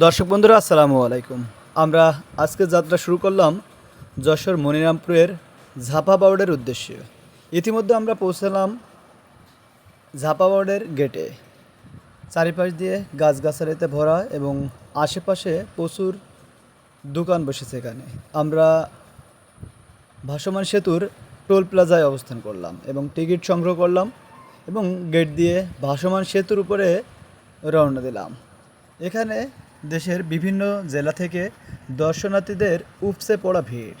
দর্শক বন্ধুরা, আসসালামু আলাইকুম। আমরা আজকে যাত্রা শুরু করলাম যশোর মনিরামপুরের ঝাপা বাউডের উদ্দেশ্যে। ইতিমধ্যে আমরা পৌঁছালাম ঝাপা বাউডের গেটে। চারিপাশ দিয়ে গাছগাছালিতে ভরা এবং আশেপাশে প্রচুর দোকান বসেছে এখানে। আমরা ভাসমান সেতুর টোল প্লাজায় অবস্থান করলাম এবং টিকিট সংগ্রহ করলাম এবং গেট দিয়ে ভাসমান সেতুর উপরে রওনা দিলাম। এখানে দেশের বিভিন্ন জেলা থেকে দর্শনার্থীদের উপচে পড়া ভিড়।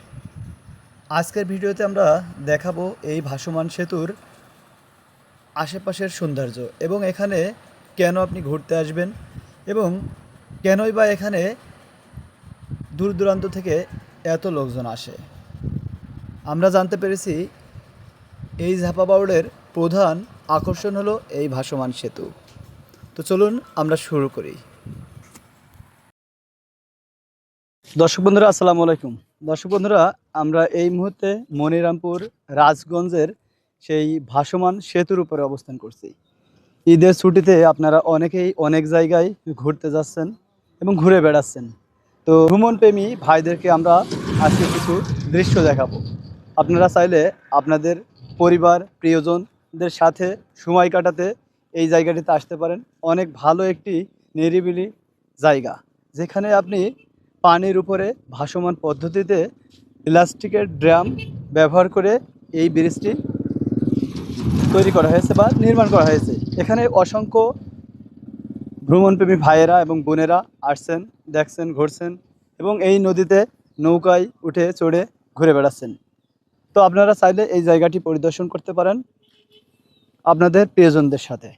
আজকের ভিডিওতে আমরা দেখাবো এই ভাসমান সেতুর আশেপাশের সৌন্দর্য এবং এখানে কেন আপনি ঘুরতে আসবেন এবং কেনই বা এখানে দূর দূরান্ত থেকে এত লোকজন আসে। আমরা জানতে পেরেছি এই ঝাপা বাউড়ের প্রধান আকর্ষণ হলো এই ভাসমান সেতু। তো চলুন আমরা শুরু করি। দর্শক বন্ধুরা, আসসালামু আলাইকুম। দর্শক বন্ধুরা, আমরা এই মুহূর্তে মনিরামপুর রাজগঞ্জের সেই ভাসমান সেতুর উপরে অবস্থান করছি। ঈদের ছুটিতে আপনারা অনেকেই অনেক জায়গায় ঘুরতে যাচ্ছেন এবং ঘুরে বেড়াচ্ছেন। তো ভ্রমণপ্রেমী ভাইদেরকে আমরা আজকে কিছু দৃশ্য দেখাবো। আপনারা চাইলে আপনাদের পরিবার, প্রিয়জনদের সাথে সময় কাটাতে এই জায়গাটিতে আসতে পারেন। অনেক ভালো একটি নিরিবিলি জায়গা, যেখানে আপনি পানির উপরে ভাসমান পদ্ধতিতে প্লাস্টিকের ড্রাম ব্যবহার করে এই ব্রিজটি তৈরি করা হয়েছে বা নির্মাণ করা হয়েছে। এখানে অসংখ্য ভ্রমণপ্রেমী ভাইয়েরা এবং বোনেরা আসছেন, দেখছেন, ঘুরছেন এবং এই নদীতে নৌকায় উঠে চড়ে ঘুরে বেড়াচ্ছেন। তো আপনারা চাইলে এই জায়গাটি পরিদর্শন করতে পারেন আপনাদের প্রিয়জনদের সাথে।